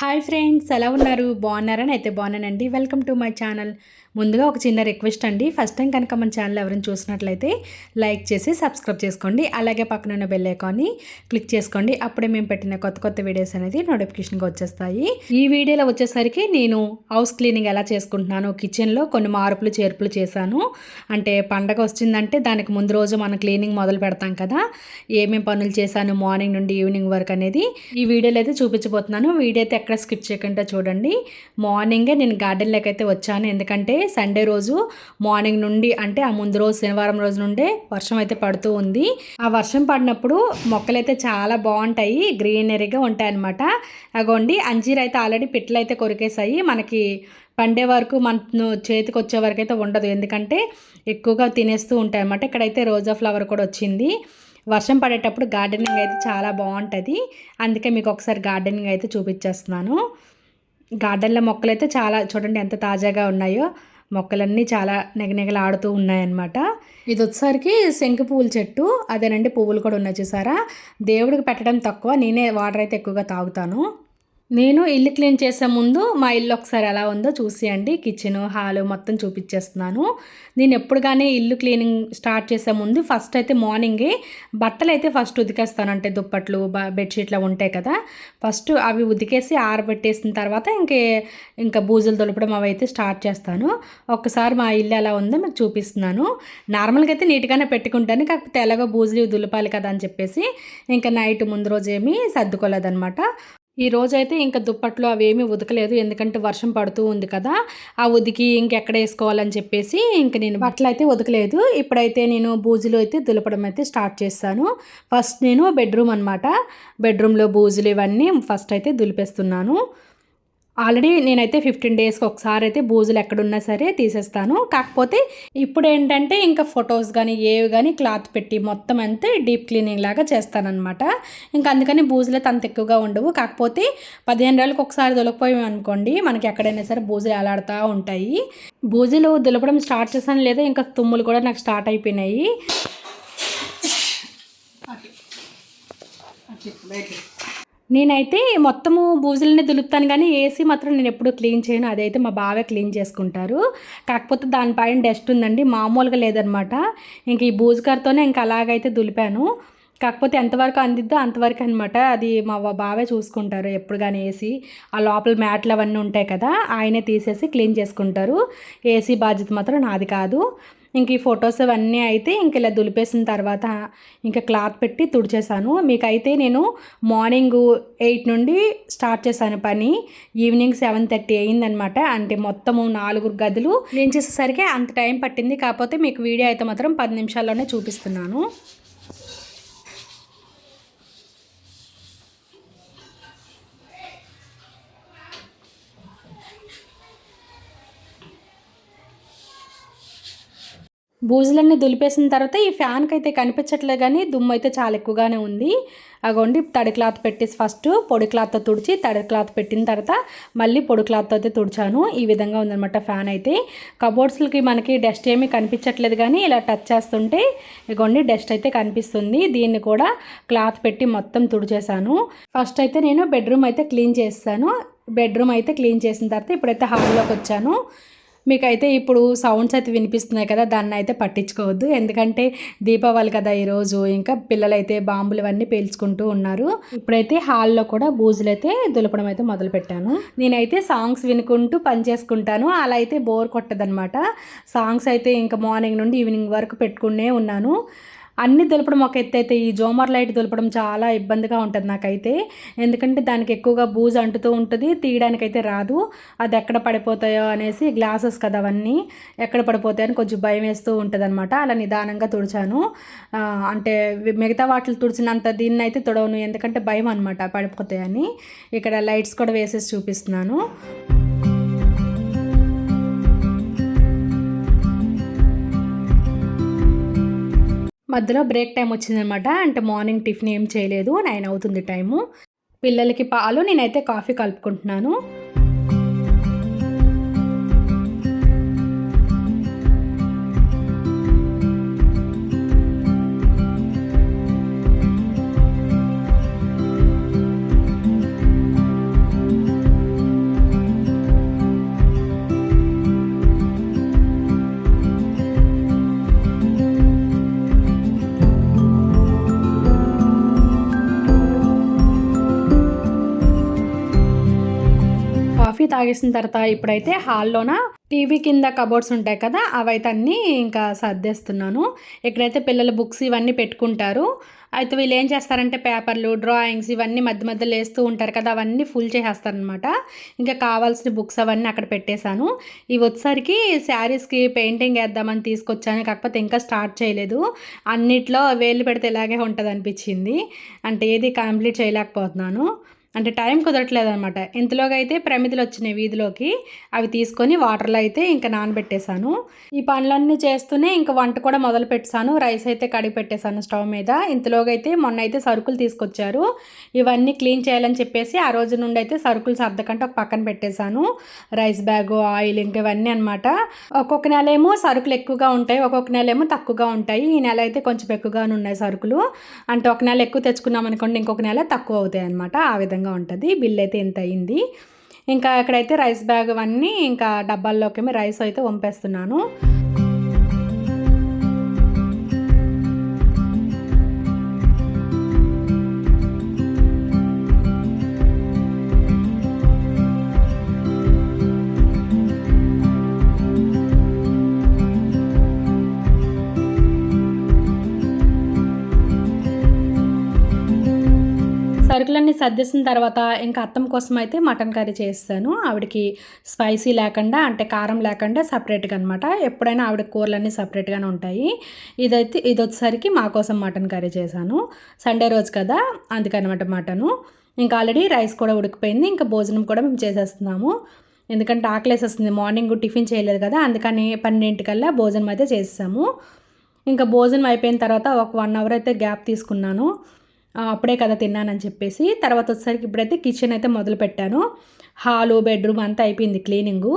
Hi friends ఎలా ఉన్నారు? బాగున్నారని అయితే బాగున్నానండి. వెల్కమ్ టు మై ఛానల్ ముందుగా ఒక చిన్న రిక్వెస్ట్ అండి. ఫస్ట్ టైం కనుక మన ఛానల్ ఎవరైనా చూసినట్లయితే లైక్ చేసి సబ్స్క్రైబ్ చేసుకోండి. అలాగే పక్కన ఉన్న బెల్ ఐకాన్ని క్లిక్ చేసుకోండి. అప్పుడే మేము పెట్టిన కొత్త కొత్త వీడియోస్ అనేది నోటిఫికేషన్గా వచ్చేస్తాయి. ఈ వీడియోలో వచ్చేసరికి నేను హౌస్ క్లీనింగ్ ఎలా చేసుకుంటున్నాను కిచెన్లో కొన్ని మార్పులు చేర్పులు చేశాను. అంటే పండగ వచ్చిందంటే దానికి ముందు రోజు మనం క్లీనింగ్ మొదలు పెడతాం కదా. ఏమేమి పనులు చేశాను మార్నింగ్ నుండి ఈవినింగ్ వరకు అనేది ఈ వీడియోలో అయితే చూపించబోతున్నాను. వీడియో అయితే ఎక్కడ స్కిప్ చేయకుండా చూడండి. మార్నింగే నేను గార్డెన్లోకి అయితే వచ్చాను. ఎందుకంటే సండే రోజు మార్నింగ్ నుండి అంటే ఆ ముందు రోజు శనివారం రోజు నుండే వర్షం అయితే పడుతూ ఉంది. ఆ వర్షం పడినప్పుడు మొక్కలైతే చాలా బాగుంటాయి. గ్రీనరీగా ఉంటాయి అనమాట అగోండి అంజీర్ అయితే ఆల్రెడీ పిట్టలు అయితే కొరికేసాయి మనకి పండే వరకు మన చేతికి వచ్చే వరకు అయితే ఉండదు. ఎందుకంటే ఎక్కువగా తినేస్తూ ఉంటాయి అన్నమాట ఇక్కడైతే రోజా ఫ్లవర్ కూడా వచ్చింది. వర్షం పడేటప్పుడు గార్డెనింగ్ అయితే చాలా బాగుంటుంది. అందుకే మీకు ఒకసారి గార్డెనింగ్ అయితే చూపించేస్తున్నాను గార్డెన్లో మొక్కలు అయితే చాలా చూడండి ఎంత తాజాగా ఉన్నాయో. మొక్కలన్నీ చాలా నెగనెగలాడుతూ ఉన్నాయన్నమాట. ఇది వచ్చేసరికి శంకు పువ్వుల చెట్టు అదేనండి పువ్వులు కూడా ఉన్నాయి చూసారా? దేవుడికి పెట్టడం తక్కువ నేనే వాటర్ అయితే ఎక్కువగా తాగుతాను. నేను ఇల్లు క్లీన్ చేసే ముందు మా ఇల్లు ఒకసారి ఎలా ఉందో చూసేయండి. కిచెన్ హాల్ మొత్తం చూపించేస్తున్నాను. నేను ఎప్పుడు కానీ ఇల్లు క్లీనింగ్ స్టార్ట్ చేసే ముందు ఫస్ట్ అయితే మార్నింగే బట్టలు అయితే ఫస్ట్ ఉతికేస్తాను. అంటే దుప్పట్లు బెడ్షీట్లు ఉంటాయి కదా. ఫస్ట్ అవి ఉతికేసి ఆరబెట్టేసిన తర్వాత ఇంకే ఇంకా బూజులు దులపడం అవి అయితే స్టార్ట్ చేస్తాను. ఒక్కసారి మా ఇల్లు ఎలా ఉందో మీకు చూపిస్తున్నాను. నార్మల్గా అయితే నీట్గానే పెట్టుకుంటాను. కాకపోతే ఎలాగో బూజులు దులపాలి కదా అని చెప్పేసి ఇంకా నైట్ ముందు రోజు ఏమీ సర్దుకోలేదనమాట ఈ రోజైతే ఇంకా దుప్పట్లు అవేమీ ఉదకలేదు. ఎందుకంటే వర్షం పడుతూ ఉంది కదా ఆ ఉదికి ఇంకెక్కడ వేసుకోవాలని చెప్పేసి ఇంక నేను బట్టలు అయితే ఉదకలేదు. ఇప్పుడైతే నేను బూజులు అయితే దులపడం అయితే స్టార్ట్ చేస్తాను. ఫస్ట్ నేను బెడ్రూమ్ అనమాట బెడ్రూమ్లో బూజులు ఇవన్నీ ఫస్ట్ అయితే దులిపేస్తున్నాను. ఆల్రెడీ నేనైతే ఫిఫ్టీన్ డేస్కి ఒకసారి అయితే బూజులు ఎక్కడున్నా సరే తీసేస్తాను. కాకపోతే ఇప్పుడు ఏంటంటే ఇంకా ఫొటోస్ కానీ ఏవి కానీ క్లాత్ పెట్టి మొత్తం అంతే డీప్ క్లీనింగ్ లాగా చేస్తానమాట ఇంకా అందుకని బూజులు అయితే అంత ఎక్కువగా ఉండవు. కాకపోతే పదిహేను రోజులకు ఒకసారి దొలకపోయాం అనుకోండి మనకి ఎక్కడైనా సరే బూజులు ఎలాడుతూ ఉంటాయి. బూజులు దులపడం స్టార్ట్ చేశాను లేదా ఇంకా తుమ్ములు కూడా నాకు స్టార్ట్ అయిపోయినాయి. నేనైతే మొత్తము బూజులని దులుపుతాను కానీ ఏసీ మాత్రం నేను ఎప్పుడు క్లీన్ చేయను. అదైతే మా బావే క్లీన్ చేసుకుంటారు. కాకపోతే దానిపైన డస్ట్ ఉందండి. మామూలుగా లేదనమాట. ఇంక ఈ బూజుకారుతోనే ఇంకా అలాగైతే దులిపాను. కాకపోతే ఎంతవరకు అందిద్దో అంతవరకు అనమాట అది మా బావే చూసుకుంటారు ఎప్పుడు కానీ ఏసీ. ఆ లోపల మ్యాట్లు అవన్నీ ఉంటాయి కదా ఆయనే తీసేసి క్లీన్ చేసుకుంటారు. ఏసీ బాధ్యత మాత్రం నాది కాదు. ఇంక ఈ ఫొటోస్ అవన్నీ అయితే ఇంక ఇలా దులిపేసిన తర్వాత ఇంకా క్లాత్ పెట్టి తుడిచేసాను మీకైతే నేను మార్నింగ్ ఎయిట్ నుండి స్టార్ట్ చేశాను పని. ఈవినింగ్ సెవెన్ థర్టీ అయిందనమాట అంటే మొత్తము నాలుగు గదులు. నేను చేసేసరికి అంత టైం పట్టింది. కాకపోతే మీకు వీడియో అయితే మాత్రం పది నిమిషాల్లోనే చూపిస్తున్నాను. బూజులన్నీ దులిపేసిన తర్వాత ఈ ఫ్యాన్కి అయితే కనిపించట్లేదు కానీ దుమ్ము అయితే చాలా ఎక్కువగానే ఉంది. అగోండి తడి క్లాత్ పెట్టేసి ఫస్ట్ పొడి క్లాత్తో తుడిచి తడి క్లాత్ పెట్టిన తర్వాత మళ్ళీ పొడి క్లాత్తో అయితే తుడిచాను. ఈ విధంగా ఉందన్నమాట ఫ్యాన్ అయితే. కబోర్డ్స్లకి మనకి డస్ట్ ఏమీ కనిపించట్లేదు కానీ ఇలా టచ్ చేస్తుంటే ఇగోండి డస్ట్ అయితే కనిపిస్తుంది. దీన్ని కూడా క్లాత్ పెట్టి మొత్తం తుడిచేశాను. ఫస్ట్ అయితే నేను బెడ్రూమ్ అయితే క్లీన్ చేస్తాను బెడ్రూమ్ అయితే క్లీన్ చేసిన తర్వాత ఇప్పుడైతే హాల్లోకి వచ్చాను. మీకైతే ఇప్పుడు సౌండ్స్ అయితే వినిపిస్తున్నాయి కదా దాన్ని అయితే పట్టించుకోవద్దు. ఎందుకంటే దీపావళి కదా ఈరోజు ఇంకా పిల్లలైతే బాంబులు అవన్నీ పేల్చుకుంటూ ఉన్నారు. ఇప్పుడైతే హాల్లో కూడా బూజులు అయితే దులపడం అయితే మొదలు పెట్టాను నేనైతే సాంగ్స్ వినుకుంటూ పని చేసుకుంటాను. అలా అయితే బోర్ కొట్టదనమాట సాంగ్స్ అయితే ఇంకా మార్నింగ్ నుండి ఈవినింగ్ వరకు పెట్టుకునే ఉన్నాను. అన్ని దులపడం ఒక ఎత్తు అయితే ఈ జోమర్ లైట్ దులపడం చాలా ఇబ్బందిగా ఉంటుంది నాకైతే. ఎందుకంటే దానికి ఎక్కువగా బూజు అంటుతూ ఉంటుంది తీయడానికైతే రాదు. అది ఎక్కడ పడిపోతాయో అనేసి గ్లాసెస్ కదా అవన్నీ ఎక్కడ పడిపోతాయని కొంచెం భయం వేస్తూ ఉంటుంది అనమాట అలా నిదానంగా తుడిచాను. అంటే మిగతా వాటిని తుడిచినంత దీన్ని అయితే తుడవను ఎందుకంటే భయం అనమాట పడిపోతాయని. ఇక్కడ లైట్స్ కూడా వేసేసి చూపిస్తున్నాను. మధ్యలో బ్రేక్ టైం వచ్చిందనమాట. అంటే మార్నింగ్ టిఫిన్ ఏం చేయలేదు. నైన్ అవుతుంది టైము. పిల్లలకి పాలు నేనైతే కాఫీ కలుపుకుంటున్నాను. తాగేసిన తర్వాత ఇప్పుడైతే హాల్లోన టీవీ కింద కబోర్డ్స్ ఉంటాయి కదా అవైతే అన్నీ ఇంకా సర్దేస్తున్నాను. ఇక్కడైతే పిల్లల బుక్స్ ఇవన్నీ పెట్టుకుంటారు అయితే వీళ్ళు ఏం చేస్తారంటే పేపర్లు డ్రాయింగ్స్ ఇవన్నీ మధ్య మధ్యలో వేస్తూ ఉంటారు కదా అవన్నీ ఫుల్ చేసేస్తారనమాట ఇంకా కావాల్సిన బుక్స్ అవన్నీ అక్కడ పెట్టేశాను. ఇవి వచ్చేసరికి శారీస్కి పెయింటింగ్ వేద్దామని తీసుకొచ్చాను కాకపోతే ఇంకా స్టార్ట్ చేయలేదు. అన్నిట్లో వేలు పెడితే ఇలాగే ఉంటుంది అనిపించింది అంటే ఏది కంప్లీట్ చేయలేకపోతున్నాను. అంటే టైం కుదరట్లేదు అనమాట ఇంతలోగా అయితే ప్రమిదలు వచ్చినాయి వీధిలోకి. అవి తీసుకొని వాటర్లో అయితే ఇంకా నానబెట్టేశాను. ఈ పనులన్నీ చేస్తూనే ఇంకా వంట కూడా మొదలు పెట్టాను రైస్ అయితే కడిగి పెట్టేశాను స్టవ్ మీద. ఇంతలోగా అయితే మొన్న అయితే సరుకులు తీసుకొచ్చారు. ఇవన్నీ క్లీన్ చేయాలని చెప్పేసి ఆ రోజు నుండి అయితే సరుకులు సర్దకంటే ఒక పక్కన పెట్టేశాను. రైస్ బ్యాగు ఆయిల్ ఇంకా ఇవన్నీ అనమాట. ఒక్కొక్క నెల ఏమో సరుకులు ఎక్కువగా ఉంటాయి ఒక్కొక్క నెల ఏమో తక్కువగా ఉంటాయి. ఈ నెల అయితే కొంచెం ఎక్కువగానే ఉన్నాయి సరుకులు. అంటే ఒక నెల ఎక్కువ తెచ్చుకున్నాం అనుకోండి ఇంకొక నెల తక్కువ అవుతాయి అనమాట ఆ విధంగా. విధంగా ఉంటుంది. బిల్ అయితే ఇంత అయింది. ఇంకా ఇక్కడైతే రైస్ బ్యాగ్ అవన్నీ ఇంకా డబ్బాల్లోకి రైస్ అయితే వంపేస్తున్నాను. సర్దేసిన తర్వాత ఇంకా అత్తం కోసం అయితే మటన్ కర్రీ చేస్తాను. ఆవిడకి స్పైసీ లేకుండా అంటే కారం లేకుండా సపరేట్గా అనమాట ఎప్పుడైనా ఆవిడ కూరలన్నీ సపరేట్గానే ఉంటాయి. ఇదైతే ఇది వచ్చేసరికి మా కోసం మటన్ కర్రీ చేశాను. సండే రోజు కదా అందుకనమాట మటను. ఇంకా ఆల్రెడీ రైస్ కూడా ఉడికిపోయింది. ఇంకా భోజనం కూడా మేము చేసేస్తున్నాము. ఎందుకంటే ఆకలేసేస్తుంది. మార్నింగ్ టిఫిన్ చేయలేదు కదా అందుకని పన్నెండింటికల్లా భోజనం అయితే చేసాము ఇంకా భోజనం అయిపోయిన తర్వాత ఒక వన్ అవర్ అయితే గ్యాప్ తీసుకున్నాను. అప్పుడే కదా తిన్నానని చెప్పేసి తర్వాత వచ్చేసరికి ఇప్పుడైతే కిచెన్ అయితే మొదలు పెట్టాను హాలు బెడ్రూమ్ అంతా అయిపోయింది క్లీనింగు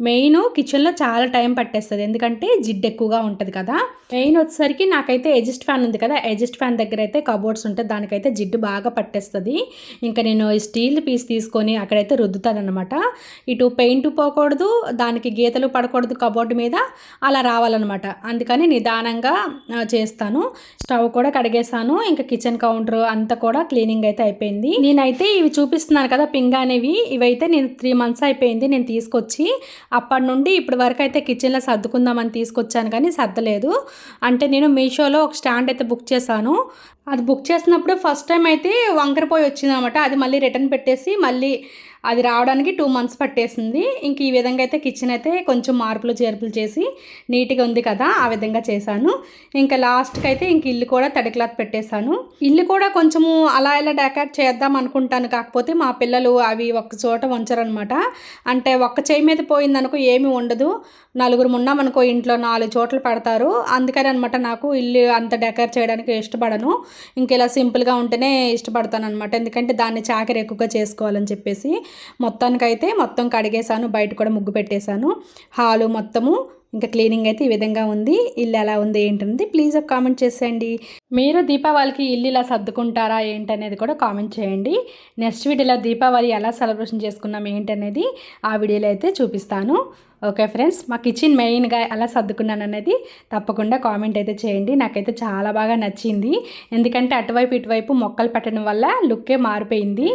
మెయిన్ కిచెన్లో చాలా టైం పట్టేస్తుంది. ఎందుకంటే జిడ్డు ఎక్కువగా ఉంటుంది కదా. మెయిన్ వచ్చేసరికి నాకైతే ఎజిస్ట్ ఫ్యాన్ ఉంది కదా. ఎజిస్ట్ ఫ్యాన్ దగ్గర అయితే కబోర్డ్స్ ఉంటుంది దానికైతే జిడ్డు బాగా పట్టేస్తుంది. ఇంకా నేను స్టీల్ పీస్ తీసుకొని అక్కడైతే రుద్దుతాను అనమాట ఇటు పెయింట్ పోకూడదు దానికి గీతలు పడకూడదు కబోర్డ్ మీద అలా రావాలన్నమాట. అందుకని నిదానంగా చేస్తాను. స్టవ్ కూడా కడిగేసాను ఇంకా కిచెన్ కౌంటర్ అంతా కూడా క్లీనింగ్ అయితే అయిపోయింది. నేనైతే ఇవి చూపిస్తున్నాను కదా పింగ్ అనేవి. ఇవైతే నేను త్రీ మంత్స్ అయిపోయింది నేను తీసుకొచ్చి అప్పటి నుండి ఇప్పటి వరకు అయితే కిచెన్లో సర్దుకుందామని తీసుకొచ్చాను కానీ సర్దలేదు. అంటే నేను మీషోలో ఒక స్టాండ్ అయితే బుక్ చేశాను. అది బుక్ చేసినప్పుడు ఫస్ట్ టైం అయితే వంకరపోయి వచ్చిందనమాట. అది మళ్ళీ రిటర్న్ పెట్టేసి మళ్ళీ అది రావడానికి టూ మంత్స్ పట్టేసింది. ఇంక ఈ విధంగా అయితే కిచెన్ అయితే కొంచెం మార్పులు చేర్పులు చేసి నీట్గా ఉంది కదా ఆ విధంగా చేశాను. ఇంకా లాస్ట్కి అయితే ఇంక ఇల్లు కూడా తడి క్లాత్ పెట్టేశాను. ఇల్లు కూడా కొంచెము అలా ఇలా డెకాట్ చేద్దాం అనుకుంటాను. కాకపోతే మా పిల్లలు అవి ఒక్క చోట ఉంచరనమాట అంటే ఒక్క చేయి మీద పోయిందనుకో ఏమి ఉండదు. నలుగురు ఉన్నామనుకో ఇంట్లో నాలుగు చోట్ల పెడతారు. అందుకని అనమాట నాకు ఇల్లు అంత డెకర్ చేయడానికి ఇష్టపడను. ఇంక ఇలా సింపుల్గా ఉంటేనే ఇష్టపడతాను అనమాట ఎందుకంటే దాన్ని చాకరి ఎక్కువగా చేసుకోవాలని చెప్పేసి మొత్తానికైతే మొత్తం కడిగేశాను బయట కూడా ముగ్గు పెట్టేశాను. హాలు మొత్తము ఇంకా క్లీనింగ్ అయితే ఈ విధంగా ఉంది. ఇల్లు ఎలా ఉంది ఏంటనేది ప్లీజ్ ఒక కామెంట్ చేసేయండి. మీరు దీపావళికి ఇల్లు ఇలా సర్దుకుంటారా ఏంటనేది కూడా కామెంట్ చేయండి. నెక్స్ట్ వీడియోలో దీపావళి ఎలా సెలబ్రేషన్ చేసుకున్నాం ఏంటనేది ఆ వీడియోలో అయితే చూపిస్తాను. ఓకే ఫ్రెండ్స్ మా కిచెన్ మెయిన్గా ఎలా సర్దుకున్నాను అనేది తప్పకుండా కామెంట్ అయితే చేయండి. నాకైతే చాలా బాగా నచ్చింది. ఎందుకంటే అటువైపు ఇటువైపు మొక్కలు పెట్టడం వల్ల లుక్కే మారిపోయింది.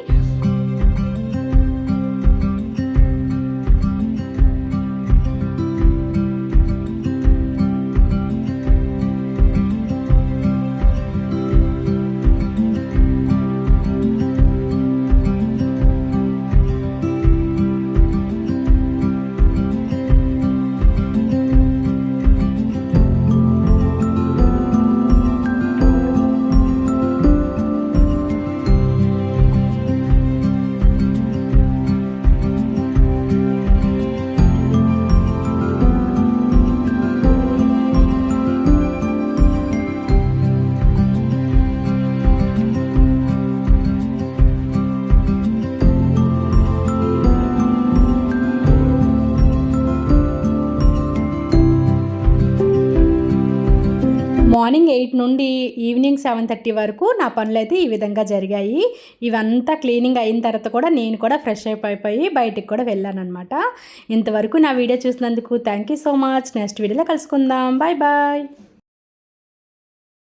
మార్నింగ్ ఎయిట్ నుండి ఈవినింగ్ సెవెన్ థర్టీ వరకు నా పనులు అయితే ఈ విధంగా జరిగాయి. ఇవంతా క్లీనింగ్ అయిన తర్వాత కూడా నేను కూడా ఫ్రెష్ అప్ అయిపోయి బయటికి కూడా వెళ్ళాను అనమాట ఇంతవరకు నా వీడియో చూసినందుకు thank you so much. Next వీడియోలో కలుసుకుందాం. Bye bye.